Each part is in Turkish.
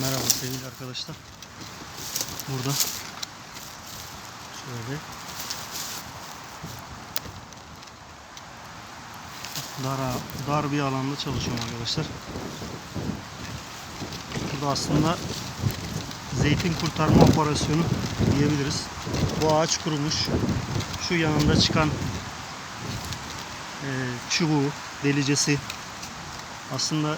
Merhaba sevgili arkadaşlar. Burada şöyle dar, dar bir alanda çalışıyorum arkadaşlar. Burada aslında zeytin kurtarma operasyonu diyebiliriz. Bu ağaç kurumuş. Şu yanında çıkan eee, çubuğu, delicesi aslında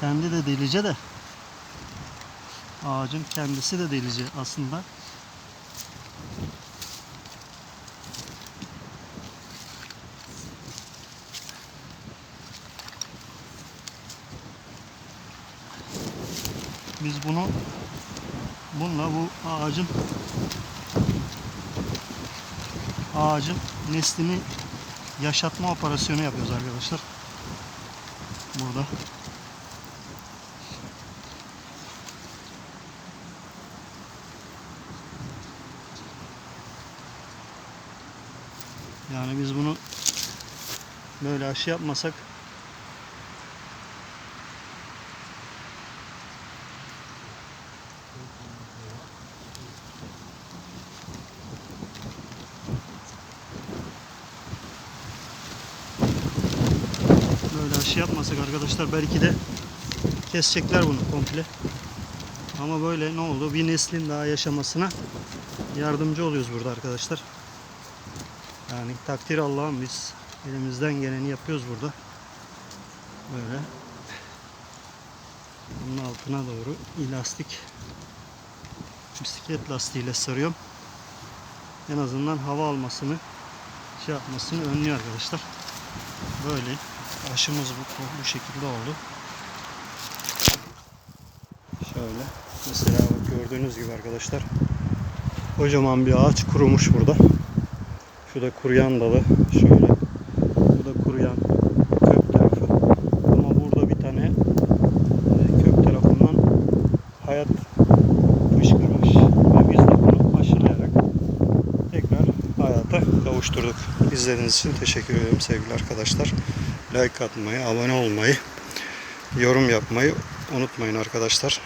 kendi de delice de ağacın kendisi de delice aslında. Biz bunu bununla bu ağacın ağacın neslini yaşatma operasyonu yapıyoruz arkadaşlar. Burada. Yani biz bunu böyle aşı yapmasak böyle aşı yapmasak arkadaşlar belki de kesecekler bunu komple. Ama böyle ne oldu? Bir neslin daha yaşamasına yardımcı oluyoruz burada arkadaşlar. Yani takdir Allah'ım biz elimizden geleni yapıyoruz burada. Böyle. Bunun altına doğru elastik bisiklet lastiğiyle sarıyorum. En azından hava almasını şey yapmasını önlüyor arkadaşlar. Böyle aşımız bu, bu şekilde oldu. Şöyle mesela gördüğünüz gibi arkadaşlar kocaman bir ağaç kurumuş burada. Şu da kuruyan dalı şöyle. Bu da kuruyan kök tarafı. Ama burada bir tane e, kök tarafından hayat fışkırmış. Ve biz de bunu aşılayarak tekrar hayata kavuşturduk. İzlediğiniz için teşekkür ederim sevgili arkadaşlar. Like atmayı, abone olmayı, yorum yapmayı unutmayın arkadaşlar.